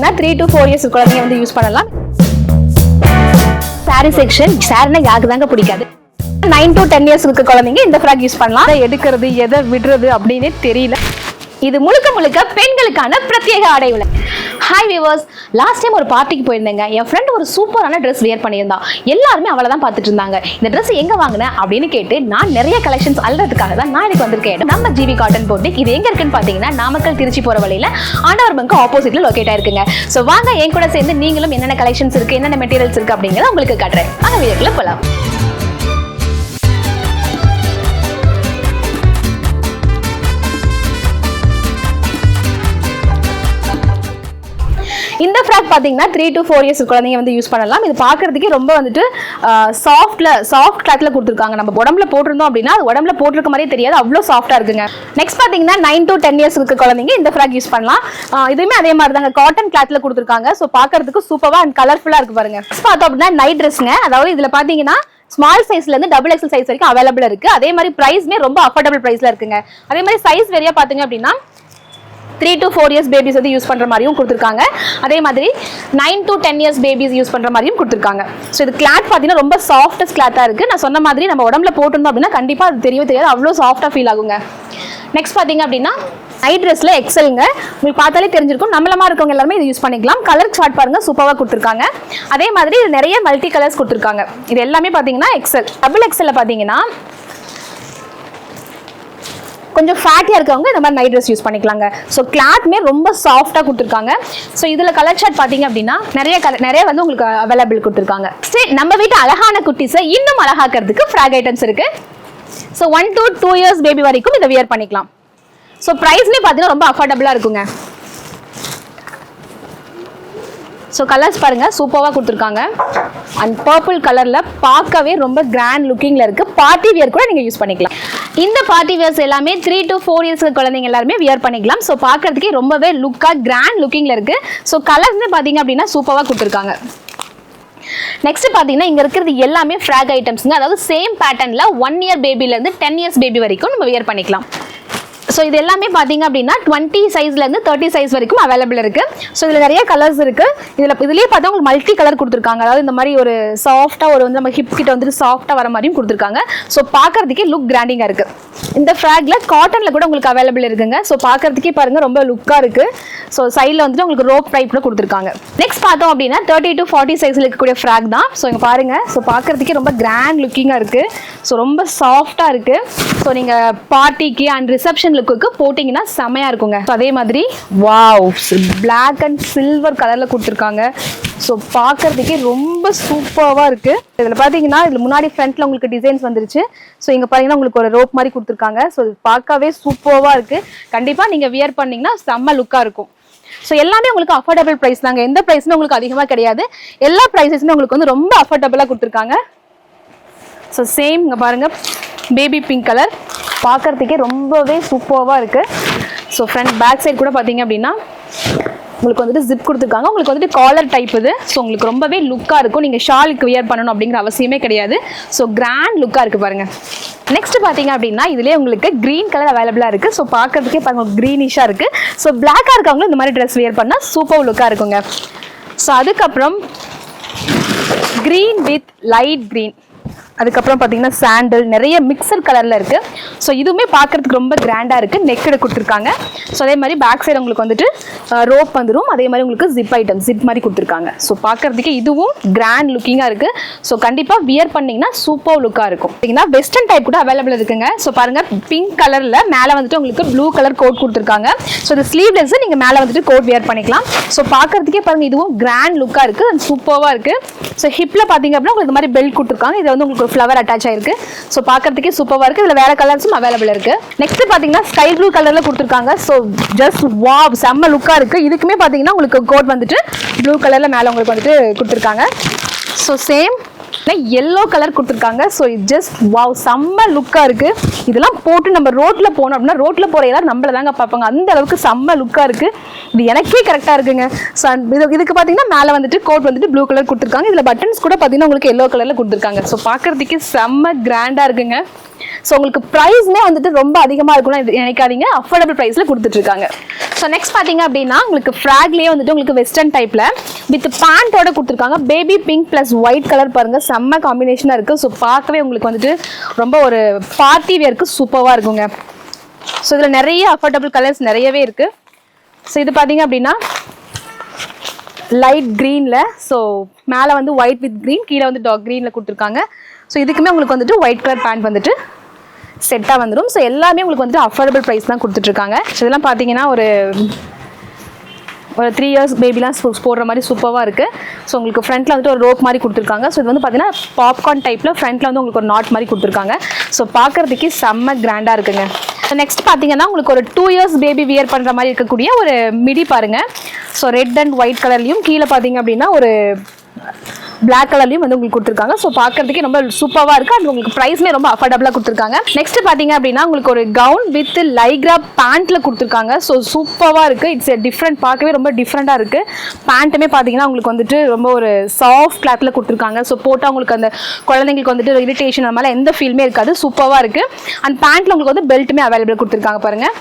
பார்த்தீங்கன்னா three to four years குழந்தைங்க வந்து யூஸ் பண்ணலாம். சாரி செக்ஷன் சாரினா யாருக்கு தாங்க பிடிக்காது. நைன் டு டென் இயர்ஸ் இருக்க குழந்தைங்க இந்த ஃப்ராக் யூஸ் பண்ணலாம். எடுக்கிறது எதை விடுறது அப்படின்னே தெரியல. இது முழுக்க முழுக்க பெண்களுக்கான பிரத்யேக ஆடை உலை ஹாய் வியூவர்ஸ் லாஸ்ட் டைம் ஒரு பார்ட்டிக்கு போயிருந்தேங்க. என் ஃப்ரெண்ட் ஒரு சூப்பரான ட்ரெஸ் வியர் பண்ணியிருந்தான் எல்லாருமே அவளை தான் பார்த்துட்டு இருந்தாங்க. இந்த ட்ரெஸ் எங்கே வாங்கினேன் அப்படின்னு கேட்டு நான் நிறைய கலெக்ஷன்ஸ் அல்றதுக்காக தான் நான் எனக்கு வந்திருக்கேன். நம்ம ஜிவி காட்டன் போட்டு இது எங்கே இருக்குன்னு பார்த்தீங்கன்னா நாமக்கல் திருச்சி போகிற வழியில் ஆண்டவர் பங்கு ஆப்போசிட்டில் லொக்கேட் ஆயிருக்குங்க. ஸோ வாங்க என் கூட சேர்ந்து நீங்களும் என்னென்ன கலெக்ஷன்ஸ் இருக்குது என்னென்ன மெட்டீரியல்ஸ் இருக்குது அப்படிங்கிறத உங்களுக்கு காட்டுறேன். வாங்க வீடியோக்குள்ள போகலாம் இந்த ஃப்ராக் பார்த்தீங்கன்னா த்ரீ டு ஃபோர் இயர்ஸ் குழந்தைங்க வந்து யூஸ் பண்ணலாம். இது பார்க்குறதுக்கே ரொம்ப வந்துட்டு சாஃப்டில் சாஃப்ட் கிளாத்தில் கொடுத்துருக்காங்க. நம்ம உடம்புல போட்டிருந்தோம் அப்படின்னா அது உடம்புல போட்டிருக்க மாதிரியே தெரியாது. அவ்வளோ சாஃப்டாக இருக்குங்க. நெக்ஸ்ட் பார்த்தீங்கன்னா நைன் டு டென் இயர்ஸ் இருக்க குழந்தைங்க இந்த ஃப்ராக் யூஸ் பண்ணலாம். இதுவுமே அதே மாதிரி தாங்க காட்டன் கிளாத்தில் கொடுத்துருக்காங்க. ஸோ பார்க்கறதுக்கு சூப்பராக அண்ட் கலர்ஃபுல்லாக இருக்கு பாருங்க. நெக்ஸ்ட் பார்த்தோம் அப்படின்னா நைட் ட்ரெஸ்ஸுங்க அதாவது இதில் பார்த்தீங்கன்னா ஸ்மால் சைஸ்ல இருந்து டபுள் எக்ஸல் சைஸ் வரைக்கும் அவைலபிள் இருக்கு. அதே மாதிரி பிரைஸ்மே ரொம்ப அஃபோர்டபுள் பிரைஸ்ல இருக்குங்க. அதே மாதிரி சைஸ் வெறியா பாத்தீங்க அப்படின்னா three to four years babies வந்து யூஸ் பண்ணுற மாதிரியும் கொடுத்துருக்காங்க. அதே மாதிரி nine to ten years babies use பண்ணுற மாதிரியும் கொடுத்துருக்காங்க. ஸோ இது கிளாத் பார்த்தீங்கன்னா ரொம்ப சாஃப்டஸ்ட் கிளாத்தாக இருக்குது நான் சொன்ன மாதிரி நம்ம உடம்புல போட்டிருந்தோம் அப்படின்னா கண்டிப்பாக அது தெரியவே தெரியாது. அவ்வளோ சாஃப்டாக ஃபீல் ஆகுங்க. நெக்ஸ்ட் பார்த்தீங்க அப்படின்னா நைட் ட்ரெஸ்ல எக்ஸலுங்க உங்களுக்கு பார்த்தாலே தெரிஞ்சிருக்கும். நம்மளமா இருக்கவங்க எல்லாருமே இது யூஸ் பண்ணிக்கலாம். கலர் சார்ட் பாருங்க சூப்பராக கொடுத்துருக்காங்க. அதே மாதிரி நிறைய மல்டி கலர்ஸ் கொடுத்துருக்காங்க. இது எல்லாமே பார்த்தீங்கன்னா எக்ஸல் டபுள் எக்ஸல்ல பார்த்தீங்கன்னா கொஞ்சம் ஃபேட்டியாக இருக்கவங்க இந்த மாதிரி நைட் ட்ரெஸ் யூஸ் பண்ணிக்கலாங்க. ஸோ கிளாத்மே ரொம்ப சாஃப்டாக கொடுத்துருக்காங்க. ஸோ இதில் கலர் ஷர்ட் பார்த்தீங்க அப்படின்னா நிறைய கலர் நிறைய வந்து உங்களுக்கு அவைலபிள் கொடுத்துருக்காங்க. சரி நம்ம வீட்டு அழகான குட்டிஸை இன்னும் அழகாக்கிறதுக்கு ஃப்ராக் ஐட்டம்ஸ் இருக்குது so one to two years baby வரைக்கும் இதை வியர் பண்ணிக்கலாம். ஸோ ப்ரைஸ்லேயே பார்த்தீங்கன்னா ரொம்ப அஃபோர்டபுளாக இருக்குங்க. ஸோ கலர்ஸ் பாருங்கள் சூப்பராக கொடுத்துருக்காங்க. அண்ட் பர்பிள் கலரில் பார்க்கவே ரொம்ப கிராண்ட் லுக்கிங்கில் இருக்குது பார்ட்டி வியர் கூட நீங்கள் யூஸ் பண்ணிக்கலாம். இந்த பார்ட்டி வியர்ஸ் எல்லாமே த்ரீ டு ஃபோர் இயர்ஸ் குழந்தைங்க எல்லாருமே வியர் பண்ணிக்கலாம். ஸோ பார்க்கறதுக்கே ரொம்பவே லுக்காக கிராண்ட் லுக்கிங்கில் இருக்குது ஸோ கலர்ஸ்னு பார்த்தீங்க அப்படின்னா சூப்பராக கொடுத்துருக்காங்க. நெக்ஸ்ட் பார்த்தீங்கன்னா இங்கே இருக்கிறது எல்லாமே ஃப்ராக் ஐட்டம்ஸ்ங்க அதாவது சேம் பேட்டர்னில் ஒன் இயர் பேபிலேருந்து டென் இயர்ஸ் பேபி வரைக்கும் நம்ம வியர் பண்ணிக்கலாம். ஸோ இது எல்லாமே பார்த்தீங்க அப்படின்னா டுவெண்ட்டி சைஸ்லேருந்து தேர்ட்டி சைஸ் வரைக்கும் அவைலபிள் இருக்குது ஸோ இதில் நிறைய கலர்ஸ் இருக்குது இதில் இதுலேயே பார்த்தா உங்களுக்கு மல்டி கலர் கொடுத்துருக்காங்க. அதாவது இந்த மாதிரி ஒரு சாஃப்டாக ஒரு வந்து நம்ம ஹிப் கிட்ட வந்துட்டு சாஃப்டாக வர மாதிரியும் கொடுத்துருக்காங்க. ஸோ பார்க்கறதுக்கே லுக் கிராண்டிங்காக இருக்குது இந்த ஃப்ராக்ல காட்டனில் கூட உங்களுக்கு அவைலபிள் இருக்குங்க. ஸோ பார்க்கறதுக்கே பாருங்கள் ரொம்ப லுக்காக இருக்குது ஸோ சைடில் வந்துட்டு உங்களுக்கு ரோப் டைப் கூட கொடுத்துருக்காங்க. நெக்ஸ்ட் பார்த்தோம் அப்படின்னா தேர்ட்டி டு ஃபார்ட்டி சைஸில் இருக்கக்கூடிய ஃப்ராக் தான். ஸோ இங்கே பாருங்கள் ஸோ பார்க்குறதுக்கே ரொம்ப கிராண்ட் லுக்கிங்காக இருக்குது ஸோ ரொம்ப சாஃப்டாக இருக்குது ஸோ நீங்கள் பார்ட்டிக்கு அண்ட் ரிசப்ஷனில் லுக்குக்கு போட்டிங்கன்னா செமையாக இருக்குங்க. ஸோ அதே மாதிரி வாவ் பிளாக் அண்ட் சில்வர் கலரில் கொடுத்துருக்காங்க. ஸோ பார்க்கறதுக்கே ரொம்ப சூப்பராக இருக்குது இதில் பார்த்தீங்கன்னா இதில் முன்னாடி ஃப்ரண்ட்டில் உங்களுக்கு டிசைன்ஸ் வந்துருச்சு. ஸோ இங்கே பார்த்தீங்கன்னா உங்களுக்கு ஒரு ரோப் மாதிரி கொடுத்துருக்காங்க. ஸோ இது பார்க்கவே சூப்பராக இருக்குது கண்டிப்பாக நீங்கள் வியர் பண்ணிங்கன்னா செம்ம லுக்காக இருக்கும். ஸோ எல்லாமே உங்களுக்கு அஃபோர்டபுள் ப்ரைஸ் தாங்க. எந்த ப்ரைஸுமே உங்களுக்கு அதிகமாக கிடையாது. எல்லா ப்ரைஸஸுமே உங்களுக்கு வந்து ரொம்ப அஃபோர்டபுளாக கொடுத்துருக்காங்க. ஸோ சேம் இங்கே பாருங்க. பேபி பிங்க் கலர் பார்க்கறதுக்கே ரொம்பவே சூப்பராக இருக்குது ஸோ ஃப்ரண்ட் பேக் சைடு கூட பார்த்தீங்க அப்படின்னா உங்களுக்கு வந்துட்டு ஜிப் கொடுத்துருக்காங்க. உங்களுக்கு வந்துட்டு காலர் டைப் இது. ஸோ உங்களுக்கு ரொம்பவே லுக்காக இருக்கும். நீங்கள் ஷாலுக்கு வியர் பண்ணணும் அப்படிங்கிற அவசியமே கிடையாது. ஸோ கிராண்ட் லுக்காக இருக்குது பாருங்கள் நெக்ஸ்ட் பார்த்தீங்க அப்படின்னா இதுலேயே உங்களுக்கு க்ரீன் கலர் அவைலபிளாக இருக்குது ஸோ பார்க்குறதுக்கே பாருங்க க்ரீனிஷாக இருக்குது ஸோ பிளாக்காக இருக்கவங்களும் இந்த மாதிரி ட்ரெஸ் வியர் பண்ணால் சூப்பர் லுக்காக இருக்குங்க. ஸோ அதுக்கப்புறம் க்ரீன் வித் லைட் க்ரீன் அதுக்கப்புறம் பார்த்தீங்கன்னா சாண்டல் நிறைய மிக்சர் கலரில் இருக்குது ஸோ இதுவுமே பார்க்கறதுக்கு ரொம்ப கிராண்டாக இருக்குது நெக்கடு கொடுத்துருக்காங்க. ஸோ அதே மாதிரி பேக் சைடு உங்களுக்கு வந்துட்டு ரோப் வந்துடும் அதே மாதிரி உங்களுக்கு ஜிப் ஐட்டம் ஜிப் மாதிரி கொடுத்துருக்காங்க. ஸோ பார்க்குறதுக்கு இதுவும் கிராண்ட் லுக்கிங்காக இருக்குது ஸோ கண்டிப்பாக வியர் பண்ணிங்கன்னா சூப்பர் லுக்காக இருக்கும். பார்த்தீங்கன்னா வெஸ்டர்ன் டைப் கூட அவைலபிள் இருக்குங்க. ஸோ பாருங்கள் பிங்க் கலரில் மேலே வந்துட்டு உங்களுக்கு ப்ளூ கலர் கோட் கொடுத்துருக்காங்க. ஸோ இந்த ஸ்லீவ்லெஸ் நீங்கள் மேலே வந்துட்டு கோட் வியர் பண்ணிக்கலாம். ஸோ பார்க்குறதுக்கே பாருங்கள் இதுவும் கிராண்ட் லுக்காக இருக்குது அண்ட் சூப்பராக இருக்குது ஸோ ஹிப்பில் பார்த்தீங்க அப்படின்னா உங்களுக்கு இந்த மாதிரி பெல்ட் கொடுத்துருக்காங்க. இதை வந்து உங்களுக்கு ஃப்ளவர் அட்டாச் ஆயிருக்கு. ஸோ பார்க்கறதுக்கே சூப்பராக இருக்குது இதில் வேற கலர்ஸும் அவைலபிள் இருக்கு. நெக்ஸ்ட் பார்த்தீங்கன்னா ஸ்கை ப்ளூ கலரில் கொடுத்துருக்காங்க. ஸோ ஜஸ்ட் வாவ் செம்ம லுக்காக இருக்குது இதுக்குமே பார்த்தீங்கன்னா உங்களுக்கு கோட் வந்துட்டு ப்ளூ கலரில் மேலே உங்களுக்கு வந்துட்டு கொடுத்துருக்காங்க. ஸோ சேம் எல்லோ கலர் கொடுத்துருக்காங்க. ஸோ இது ஜஸ்ட் வாவ் செம்ம லுக்காக இருக்குது இதெல்லாம் போட்டு நம்ம ரோட்டில் போனோம் அப்படின்னா ரோட்டில் போகிற எல்லாரும் நம்மள தாங்க பார்ப்பாங்க. அந்த அளவுக்கு செம்ம லுக்காக இருக்குது இது எனக்கே கரெக்டாக இருக்குங்க. ஸோ இது இதுக்கு பார்த்தீங்கன்னா மேலே வந்துட்டு கோட் வந்துட்டு ப்ளூ கலர் கொடுத்துருக்காங்க. இதில் பட்டன்ஸ் கூட பார்த்தீங்கன்னா உங்களுக்கு எல்லோ கலரில் கொடுத்துருக்காங்க. ஸோ பார்க்குறதுக்கு செம்ம கிராண்டாக இருக்குங்க. ஸோ உங்களுக்கு ப்ரைஸ்மே வந்துட்டு ரொம்ப அதிகமாக இருக்கும்னு நினைக்காதீங்க. அஃபோர்டபுள் ப்ரைஸில் கொடுத்துட்ருக்காங்க. ஸோ நெக்ஸ்ட் பார்த்தீங்க அப்படின்னா உங்களுக்கு ஃப்ராக்லேயே வந்துட்டு உங்களுக்கு வெஸ்டர்ன் டைப்பில் வித் பேண்ட்டோட கொடுத்துருக்காங்க. Baby pink plus white colour பாருங்கள் செம்ம காம்பினேஷனாக இருக்குது ஸோ பார்க்கவே உங்களுக்கு வந்துட்டு ரொம்ப ஒரு பார்ட்டி வேர்க்கு சூப்பராக இருக்குங்க. ஸோ இதில் நிறைய அஃபோர்டபுள் கலர்ஸ் நிறையவே இருக்குது ஸோ இது பார்த்தீங்க அப்படின்னா லைட் க்ரீனில் ஸோ மேலே வந்து ஒயிட் வித் க்ரீன் கீழே வந்து டாக் க்ரீனில் கொடுத்துருக்காங்க. ஸோ இதுக்குமே உங்களுக்கு வந்துட்டு ஒயிட் கலர் பேண்ட் வந்துட்டு செட்டாக வந்துடும் ஸோ எல்லாமே உங்களுக்கு வந்துட்டு அஃபோர்டபுள் ப்ரைஸ் தான் கொடுத்துட்ருக்காங்க. ஸோ இதெல்லாம் பார்த்தீங்கன்னா ஒரு ஒரு த்ரீ இயர்ஸ் பேபிலாம் போடுற மாதிரி சூப்பராக இருக்குது ஸோ உங்களுக்கு ஃப்ரண்ட்டில் வந்துட்டு ஒரு ரோப் மாதிரி கொடுத்துருக்காங்க. ஸோ இது வந்து பார்த்தீங்கன்னா பாப்கார்ன் டைப்பில் ஃப்ரண்ட்டில் வந்து உங்களுக்கு ஒரு நாட் மாதிரி கொடுத்துருக்காங்க. ஸோ பார்க்குறதுக்கு செம்ம கிராண்டாக இருக்குங்க. நெக்ஸ்ட் பார்த்தீங்கன்னா உங்களுக்கு ஒரு டூ இயர்ஸ் பேபி வியர் பண்ணுற மாதிரி இருக்கக்கூடிய ஒரு மிடி பாருங்க. ஸோ ரெட் அண்ட் ஒயிட் கலர்லேயும் கீழே பார்த்தீங்க அப்படின்னா ஒரு பிளாக் கலர்லையும் வந்து உங்களுக்கு கொடுத்துருக்காங்க. ஸோ பார்க்கறதுக்கே ரொம்ப சூப்பராக இருக்குது அண்ட் உங்களுக்கு ப்ரைஸ்மே ரொம்ப அஃபோர்டபுளாக கொடுத்துருக்காங்க. நெக்ஸ்ட் பார்த்தீங்க அப்படின்னா உங்களுக்கு ஒரு கவுன் வித் லைக்ரா பேண்ட்டில் கொடுத்துருக்காங்க. ஸோ சூப்பராக இருக்குது இட்ஸ் டிஃப்ரெண்ட் பார்க்கவே ரொம்ப டிஃப்ரெண்ட்டாக இருக்குது பேண்ட்டுமே பார்த்தீங்கன்னா உங்களுக்கு வந்துட்டு ரொம்ப ஒரு சாஃப்ட் கிளாத்தில் கொடுத்துருக்காங்க. ஸோ போட்டால் உங்களுக்கு அந்த குழந்தைங்களுக்கு வந்துட்டு இரிட்டேஷன் அந்த மாதிரி எந்த ஃபீல்மே இருக்காது. சூப்பராக இருக்குது அண்ட் பேண்ட்டில் உங்களுக்கு வந்து பெல்ட்டுமே அவைலபிள் கொடுத்துருக்காங்க பாருங்கள்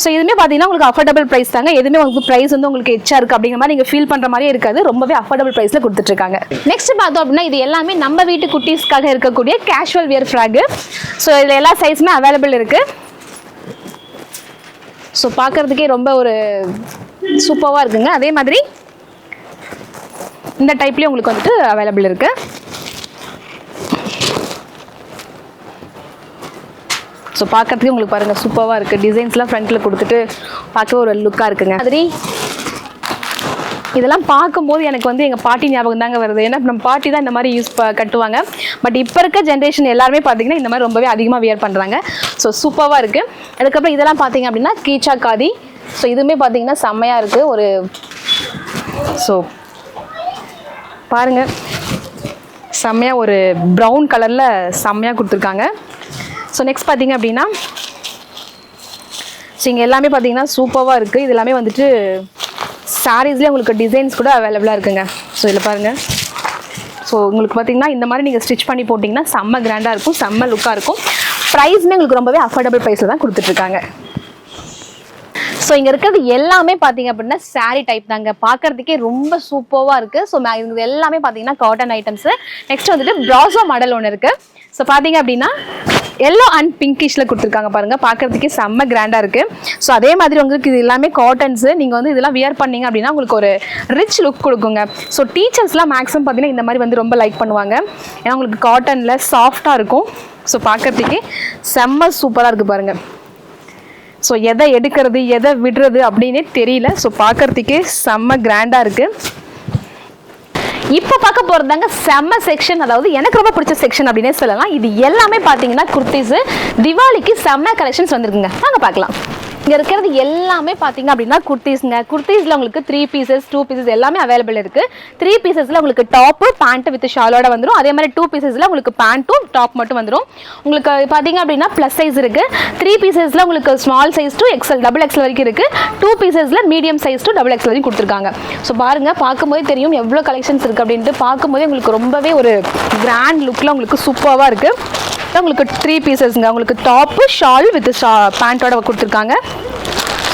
ஸோ எதுவுமே பார்த்தீங்கன்னா உங்களுக்கு அஃபோர்டபுள் ப்ரைஸ் தாங்க. எதுவுமே உங்களுக்கு ப்ரைஸ் வந்து உங்களுக்கு எச்சா இருக்குது அப்படிங்கிற மாதிரி நீங்கள் ஃபீல் பண்ணுற மாதிரியே இருக்காது. ரொம்பவே அஃபோர்டபுள் ப்ரைஸில் கொடுத்துட்ருக்காங்க நெக்ஸ்ட் பார்த்தோம் அப்படின்னா இது எல்லாமே நம்ம வீட்டு குட்டீஸ்க்காக இருக்கக்கூடிய கேஷுவல் வியர் ஃப்ராகு ஸோ இதில் எல்லா சைஸுமே அவைலபிள் இருக்குது ஸோ பார்க்குறதுக்கே ரொம்ப ஒரு சூப்பராக இருக்குங்க. அதே மாதிரி இந்த டைப்லேயும் உங்களுக்கு வந்துட்டு அவைலபிள் இருக்குது ஸோ பார்க்கறதுக்கு உங்களுக்கு பாருங்க சூப்பராக இருக்குது டிசைன்ஸ்லாம் ஃப்ரண்ட்டில் கொடுத்துட்டு பார்க்க ஒரு லுக்காக இருக்குங்க. மாதிரி இதெல்லாம் பார்க்கும்போது எனக்கு வந்து எங்கள் பாட்டி ஞாபகம் தாங்க வருது. ஏன்னா நம்ம பாட்டி தான் இந்த மாதிரி யூஸ் ப கட்டுவாங்க. பட் இப்போ இருக்க ஜென்ரேஷன் எல்லாருமே பார்த்தீங்கன்னா இந்த மாதிரி ரொம்பவே அதிகமாக வியர் பண்ணுறாங்க ஸோ சூப்பராக இருக்குது அதுக்கப்புறம் இதெல்லாம் பார்த்தீங்க அப்படின்னா கீச்சா காதி. ஸோ இதுவுமே பார்த்தீங்கன்னா செம்மையாக இருக்குது ஒரு ஸோ பாருங்கள் செம்மையாக ஒரு ப்ரௌன் கலரில் செம்மையாக கொடுத்துருக்காங்க. ஸோ நெக்ஸ்ட் பார்த்தீங்க அப்படின்னா ஸோ இங்கே எல்லாமே பார்த்தீங்கன்னா சூப்பராக இருக்குது இது எல்லாமே வந்துட்டு சாரீஸ்லேயே உங்களுக்கு டிசைன்ஸ் கூட அவைலபிளாக இருக்குங்க. ஸோ இதில் பாருங்கள் ஸோ உங்களுக்கு பார்த்தீங்கன்னா இந்த மாதிரி நீங்கள் ஸ்டிச் பண்ணி போட்டிங்கன்னா செம்ம கிராண்டாக இருக்கும் செம்ம லுக்காக இருக்கும். ப்ரைஸுமே உங்களுக்கு ரொம்பவே அஃபோர்டபுள் ப்ரைஸில் தான் கொடுத்துட்ருக்காங்க ஸோ இங்கே இருக்கிறது எல்லாமே பார்த்தீங்க அப்படின்னா saree டைப் தாங்க. பார்க்கறதுக்கே ரொம்ப சூப்பராக இருக்குது ஸோ இது எல்லாமே பார்த்தீங்கன்னா காட்டன் ஐட்டம்ஸு நெக்ஸ்ட் வந்துட்டு ப்ராசோ மாடல் ஒன்று இருக்குது ஸோ பார்த்தீங்க அப்படின்னா எல்லோ அண்ட் பிங்கிஷில் கொடுத்துருக்காங்க பாருங்கள் பார்க்கறதுக்கே செம்ம கிராண்டாக இருக்குது ஸோ அதே மாதிரி உங்களுக்கு இது எல்லாமே காட்டன்ஸு நீங்கள் வந்து இதெல்லாம் வியர் பண்ணீங்க அப்படின்னா உங்களுக்கு ஒரு ரிச் லுக் கொடுக்குங்க. ஸோ டீச்சர்ஸ்லாம் மேக்ஸிமம் பார்த்தீங்கன்னா இந்த மாதிரி வந்து ரொம்ப லைக் பண்ணுவாங்க. ஏன்னா உங்களுக்கு காட்டனில் சாஃப்டாக இருக்கும். ஸோ பார்க்கறதுக்கே செம்ம சூப்பராக இருக்குது பாருங்கள் ஸோ எதை எடுக்கிறது எதை விடுறது அப்படின்னே தெரியல. ஸோ பார்க்கறதுக்கே செம்ம கிராண்டாக இருக்குது இப்போ பார்க்க போகிறதாங்க செம்ம செக்ஷன் அதாவது எனக்கு ரொம்ப பிடிச்ச செக்ஷன் அப்படின்னே சொல்லலாம். இது எல்லாமே பார்த்தீங்கன்னா குர்த்திஸு திவாலிக்கு செம்ம கலெக்ஷன்ஸ் வந்திருக்குங்க. நாங்கள் பார்க்கலாம். இங்கே இருக்கிறது எல்லாமே பார்த்தீங்க அப்படின்னா குர்த்திஸ்ங்க குர்த்திஸில் உங்களுக்கு த்ரீ பீசஸ் டூ பீசஸ் எல்லாமே அவைலபிள் இருக்குது த்ரீ பீசஸில் உங்களுக்கு டாப்பு பேண்ட்டு வித் ஷாலோட வந்துடும் அதே மாதிரி டூ பீசஸில் உங்களுக்கு பேண்ட்டும் டாப் மட்டும் வந்துடும் உங்களுக்கு பார்த்தீங்க அப்படின்னா ப்ளஸ் சைஸ் இருக்குது த்ரீ பீசஸில் உங்களுக்கு small size to XL double XL வரைக்கும் இருக்குது two பீசஸில் medium size to double XL வரைக்கும் கொடுத்துருக்காங்க. ஸோ பாருங்கள் பார்க்கும்போது தெரியும் எவ்வளோ கலெக்ஷன்ஸ் இருக்குது அப்படின்ட்டு. பார்க்கும்போதே உங்களுக்கு ரொம்பவே ஒரு கிராண்ட் லுக்கில் உங்களுக்கு சூப்பராக இருக்குது உங்களுக்கு த்ரீ பீசஸ்ங்க உங்களுக்கு டாப்பு ஷால் வித் ஷா பேண்ட்டோட கொடுத்துருக்காங்க.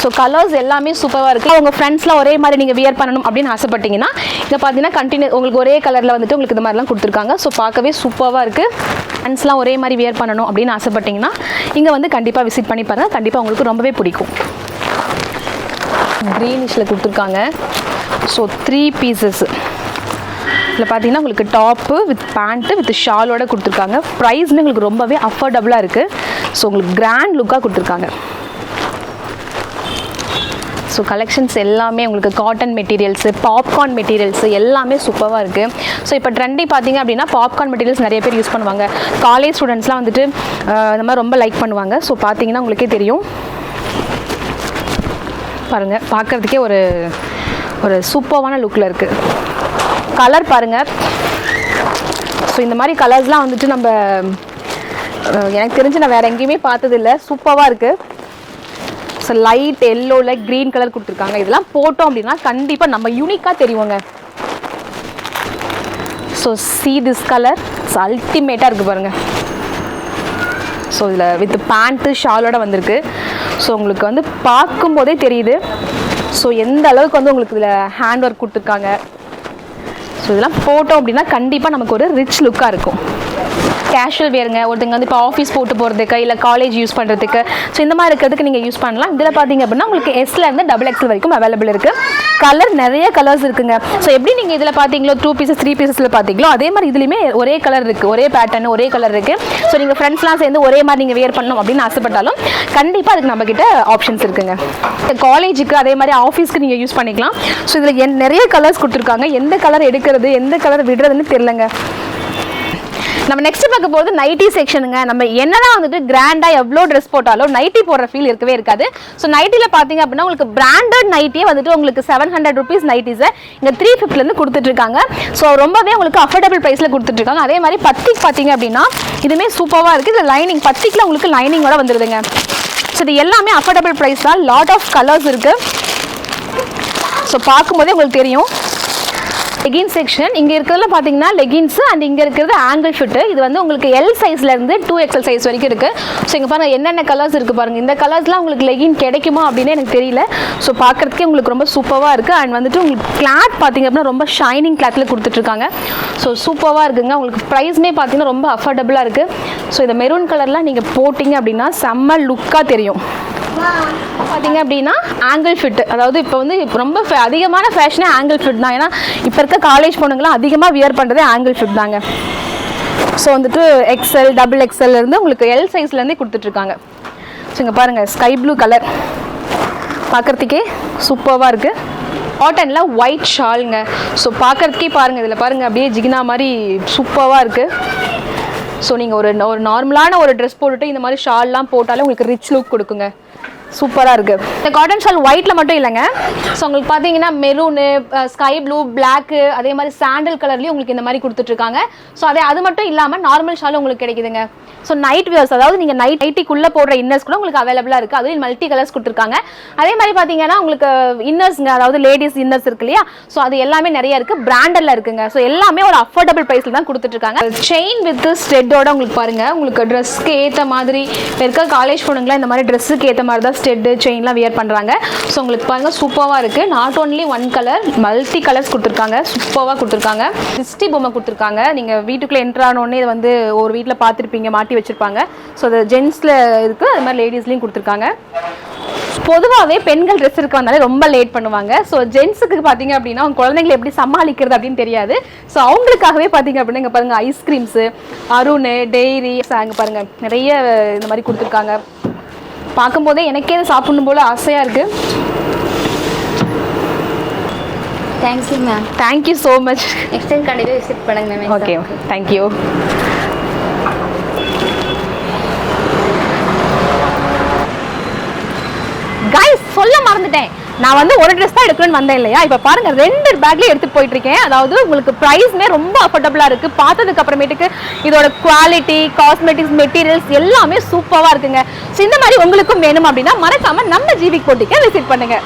ஸோ கலர்ஸ் எல்லாமே சூப்பராக இருக்குது உங்கள் ஃப்ரெண்ட்ஸ்லாம் ஒரே மாதிரி நீங்கள் வியர் பண்ணணும் அப்படின்னு ஆசைப்பட்டீங்கன்னா இங்கே பார்த்தீங்கன்னா கண்டினியூ உங்களுக்கு ஒரே கலரில் வந்துட்டு உங்களுக்கு இந்த மாதிரிலாம் கொடுத்துருக்காங்க. ஸோ பார்க்கவே சூப்பராக இருக்குது ஃப்ரெண்ட்ஸ்லாம் ஒரே மாதிரி வியர் பண்ணணும் அப்படின்னு ஆசைப்பட்டீங்கன்னா இங்கே வந்து கண்டிப்பாக விசிட் பண்ணி பாருங்கள் கண்டிப்பாக உங்களுக்கு ரொம்பவே பிடிக்கும். க்ரீனிஷில் கொடுத்துருக்காங்க. ஸோ த்ரீ பீசஸ் இதில் பார்த்தீங்கன்னா உங்களுக்கு டாப்பு வித் பேண்ட்டு வித் ஷாலோட கொடுத்துருக்காங்க. ப்ரைஸ்மே உங்களுக்கு ரொம்பவே அஃபோர்டபுளாக இருக்குது ஸோ உங்களுக்கு கிராண்ட் லுக்காக கொடுத்துருக்காங்க. ஸோ கலெக்ஷன்ஸ் எல்லாமே உங்களுக்கு காட்டன் மெட்டீரியல்ஸு பாப்கார்ன் மெட்டீரியல்ஸு எல்லாமே சூப்பராக இருக்குது ஸோ இப்போ ட்ரெண்டி பார்த்தீங்க அப்படின்னா பாப்கார்ன் மெட்டீரியல்ஸ் நிறைய பேர் யூஸ் பண்ணுவாங்க. காலேஜ் ஸ்டூடெண்ட்ஸ்லாம் வந்துட்டு இந்த மாதிரி ரொம்ப லைக் பண்ணுவாங்க. ஸோ பார்த்தீங்கன்னா உங்களுக்கே தெரியும். பாருங்கள் பார்க்குறதுக்கே ஒரு ஒரு சூப்பரான லுக்கில் இருக்குது கலர் பாருங்கள் ஸோ இந்த மாதிரி கலர்ஸ்லாம் வந்துட்டு நம்ம எனக்கு தெரிஞ்சு நான் வேறு எங்கேயுமே பார்த்ததில்ல. சூப்பராக இருக்குது ஸோ லைட் எல்லோவில் க்ரீன் கலர் கொடுத்துருக்காங்க. இதெல்லாம் போட்டோம் அப்படின்னா கண்டிப்பாக நம்ம யூனிக்காக தெரியுங்க so see this colour so அல்டிமேட்டாக இருக்குது பாருங்கள் ஸோ இதில் வித் பேண்ட்டு ஷாலோட வந்திருக்கு. ஸோ உங்களுக்கு வந்து பார்க்கும்போதே தெரியுது. ஸோ எந்த அளவுக்கு வந்து உங்களுக்கு இதில் ஹேண்ட் ஒர்க் கொடுத்துருக்காங்க. ஸோ இதெல்லாம் ஃபோட்டோ அப்படின்னா கண்டிப்பாக நமக்கு ஒரு ரிச் லுக்காக இருக்கும். கேஷுவல் வேறுங்க ஒருத்தங்க வந்து இப்போ ஆஃபீஸ் போட்டு போகிறதுக்கு இல்லை காலேஜ் யூஸ் பண்ணுறதுக்கு ஸோ இந்த மாதிரி இருக்கிறதுக்கு நீங்கள் யூஸ் பண்ணலாம். இதில் பார்த்தீங்க அப்படின்னா உங்களுக்கு எஸ்லேருந்து டபுள் எக்ஸல் வரைக்கும் அவைலபிள் இருக்குது கலர் நிறைய கலர்ஸ் இருக்குங்க. ஸோ எப்படி நீங்கள் இதில் பார்த்தீங்களோ டூ பீசஸ் த்ரீ பீசஸில் பார்த்தீங்களோ அதே மாதிரி இதுலேயுமே ஒரே கலர் இருக்குது ஒரே பேட்டர்ன் ஒரே கலர் இருக்குது ஸோ நீங்கள் ஃப்ரெண்ட்ஸ்லாம் சேர்ந்து ஒரே மாதிரி நீங்கள் வேர் பண்ணணும் அப்படின்னு ஆசைப்பட்டாலும் கண்டிப்பாக அதுக்கு நம்மக்கிட்ட ஆப்ஷன்ஸ் இருக்குங்க. காலேஜுக்கு அதே மாதிரி ஆஃபீஸ்க்கு நீங்கள் யூஸ் பண்ணிக்கலாம். ஸோ இதில் என் நிறைய கலர்ஸ் கொடுத்துருக்காங்க. எந்த கலர் எடுக்கிறது எந்த கலர் விடுறதுன்னு தெரிலங்க நம்ம நெக்ஸ்ட் பார்க்க போகிறது நைட்டி செக்ஷனுங்க நம்ம என்னதான் வந்துட்டு கிராண்டாக எவ்வளோ ட்ரெஸ் போட்டாலும் நைட்டி போடுற ஃபீல் இருக்கவே இருக்காது. ஸோ நைட்டியில் பார்த்தீங்க அப்படின்னா உங்களுக்கு பிராண்டட் நைட்டியே வந்துட்டு உங்களுக்கு செவன் ஹண்ட்ரட் ருபீஸ் நைட்டிஸை இங்கே த்ரீ ஃபிஃப்டிலேருந்து கொடுத்துட்ருக்காங்க ஸோ ரொம்பவே உங்களுக்கு அஃபோர்டபுள் ப்ரைஸில் கொடுத்துட்ருக்காங்க அதே மாதிரி பத்திக் பார்த்தீங்க அப்படின்னா இதுவுமே சூப்பராக இருக்குது இதில் லைனிங் பத்திக்கில் உங்களுக்கு லைனிங்கோட வந்துடுதுங்க ஸோ இது எல்லாமே அஃபோர்டபுள் ப்ரைஸ் தான். லாட் ஆஃப் கலர்ஸ் இருக்குது ஸோ பார்க்கும்போதே உங்களுக்கு தெரியும். லெகின் செக்ஷன் இங்கே இருக்கிறதுல பார்த்தீங்கன்னா லெகின்ஸ் அண்ட் இங்கே இருக்கிறது ஆங்கிள் ஃபிட்டு இது வந்து உங்களுக்கு எல் சைஸ்லேருந்து டூ எக்ஸல் சைஸ் வரைக்கும் இருக்குது ஸோ இங்கே பாருங்கள் என்னென்ன கலர்ஸ் இருக்குது பாருங்கள் இந்த கலர்ஸ்லாம் உங்களுக்கு லெகின் கிடைக்குமா அப்படின்னு எனக்கு தெரியல. ஸோ பார்க்குறதுக்கே உங்களுக்கு ரொம்ப சூப்பராக இருக்குது அண்ட் வந்துட்டு உங்களுக்கு கிளாத் பார்த்தீங்க அப்படின்னா ரொம்ப ஷைனிங் கிளாத்தில் கொடுத்துட்ருக்காங்க. ஸோ சூப்பராக இருக்குங்க. உங்களுக்கு ப்ரைஸ்மே பார்த்தீங்கன்னா ரொம்ப அஃபோர்டபுளாக இருக்குது ஸோ இந்த மெரூன் கலர்லாம் நீங்கள் போட்டிங்க அப்படின்னா செம்ம லுக்காக தெரியும். பார்த்தீங்க அப்படின்னா ஆங்கிள் ஃபிட் அதாவது இப்போ வந்து ரொம்ப அதிகமான ஃபேஷனே ஆங்கிள் ஃபிட் தான். ஏன்னா இப்போ இருக்க காலேஜ் பொண்ணுங்களாம் அதிகமாக வியர் பண்ணுறதே ஆங்கிள் ஃபிட் தாங்க. ஸோ வந்துட்டு எக்ஸ்எல் டபுள் எக்ஸ்எல்லேருந்து உங்களுக்கு எல் சைஸ்லேருந்தே கொடுத்துட்ருக்காங்க ஸோ இங்கே பாருங்கள் ஸ்கை ப்ளூ கலர் பார்க்குறதுக்கே சூப்பராக இருக்குது காட்டனில் ஒயிட் ஷாலுங்க ஸோ பார்க்குறதுக்கே பாருங்கள் இதில் பாருங்கள் அப்படியே ஜிகினா மாதிரி சூப்பராக இருக்குது ஸோ நீங்கள் ஒரு ஒரு நார்மலான ஒரு ட்ரெஸ் போட்டுட்டு இந்த மாதிரி ஷால்லாம் போட்டாலே உங்களுக்கு ரிச் லுக் கொடுக்குங்க. சூப்பராக இருக்குது இந்த காட்டன் ஷால் ஒயிட்டில் மட்டும் இல்லைங்க. ஸோ உங்களுக்கு பார்த்தீங்கன்னா மெரூனு ஸ்கை ப்ளூ பிளாக்கு அதே மாதிரி சாண்டல் கலர்லேயும் உங்களுக்கு இந்த மாதிரி கொடுத்துட்ருக்காங்க ஸோ அதே அது மட்டும் இல்லாமல் நார்மல் ஷாலும் உங்களுக்கு கிடைக்குதுங்க. ஸோ நைட் வியர்ஸ் அதாவது நீங்கள் நைட் நைட்டிக்குள்ளே போடுற இன்னர்ஸ் கூட உங்களுக்கு அவைலபிளாக இருக்குது அதுவும் மல்டி கலர்ஸ் கொடுத்துருக்காங்க. அதே மாதிரி பார்த்தீங்கன்னா உங்களுக்கு இன்னர்ஸ்ங்க அதாவது லேடிஸ் இன்னர்ஸ் இருக்கு இல்லையா? ஸோ அது எல்லாமே நிறைய இருக்குது பிராண்டடில் இருக்குங்க. ஸோ எல்லாமே ஒரு அஃபோர்டபுள் ப்ரைஸில் தான் கொடுத்துட்ருக்காங்க செயின் வித் ஸ்டெட்டோட உங்களுக்கு பாருங்கள் உங்களுக்கு ட்ரெஸ்க்கு ஏற்ற மாதிரி இப்போ இருக்க காலேஜ் பொண்ணுங்களாம் இந்த மாதிரி ட்ரெஸ்ஸுக்கு ஏற்ற மாதிரி தான் ஸ்டெட்டு செயின்லாம் வியர் பண்ணுறாங்க ஸோ உங்களுக்கு பாருங்கள் சூப்பராக இருக்குது not only one colour multi colours கொடுத்துருக்காங்க. சூப்பராக கொடுத்துருக்காங்க. கிறிஸ்டி பொம்மை கொடுத்துருக்காங்க. நீங்கள் வீட்டுக்குள்ளே என்ட்ரானோடனே இது வந்து ஒரு வீட்டில் பார்த்துருப்பீங்க மாட்டி வச்சுருப்பாங்க. ஸோ அது ஜென்ஸில் இருக்குது அது மாதிரி லேடிஸ்லேயும் கொடுத்துருக்காங்க. பொதுவாகவே பெண்கள் ட்ரெஸ் இருக்க வந்தாலே ரொம்ப லேட் பண்ணுவாங்க. ஸோ ஜென்ஸுக்கு பார்த்தீங்க அப்படின்னா அவங்க குழந்தைங்களை எப்படி சமாளிக்கிறது அப்படின்னு தெரியாது. ஸோ அவங்களுக்காகவே பார்த்தீங்க அப்படின்னா இங்கே பாருங்கள் ஐஸ்கிரீம்ஸு அருண் டெய்ரி அங்கே பாருங்கள் நிறைய இந்த மாதிரி கொடுத்துருக்காங்க. பார்க்கும்போதே எனக்கே இதை சாப்பிடணும் போல ஆசையாக இருக்குது thank you ma'am thank you so much next time கண்டிப்பாக விசிட் பண்ணுங்க ma'am okay thank you guys சொல்ல மறந்துட்டேன். நான் வந்து ஒரு ட்ரெஸ் தான் எடுக்கணும்னு வந்தேன் இல்லையா? இப்போ பாருங்க ரெண்டு பேக்லேயே எடுத்துட்டு போயிட்டு இருக்கேன் அதாவது உங்களுக்கு ப்ரைஸ்மே ரொம்ப அஃபோர்டபுளாக இருக்கு. பார்த்ததுக்கு அப்புறமேட்டுக்கு இதோட குவாலிட்டி காஸ்மெட்டிக்ஸ் மெட்டீரியல்ஸ் எல்லாமே சூப்பராக இருக்குங்க. ஸோ இந்த மாதிரி உங்களுக்கும் வேணும் அப்படின்னா மறக்காம நம்ம ஜிவி போட்டிக்க விசிட் பண்ணுங்க.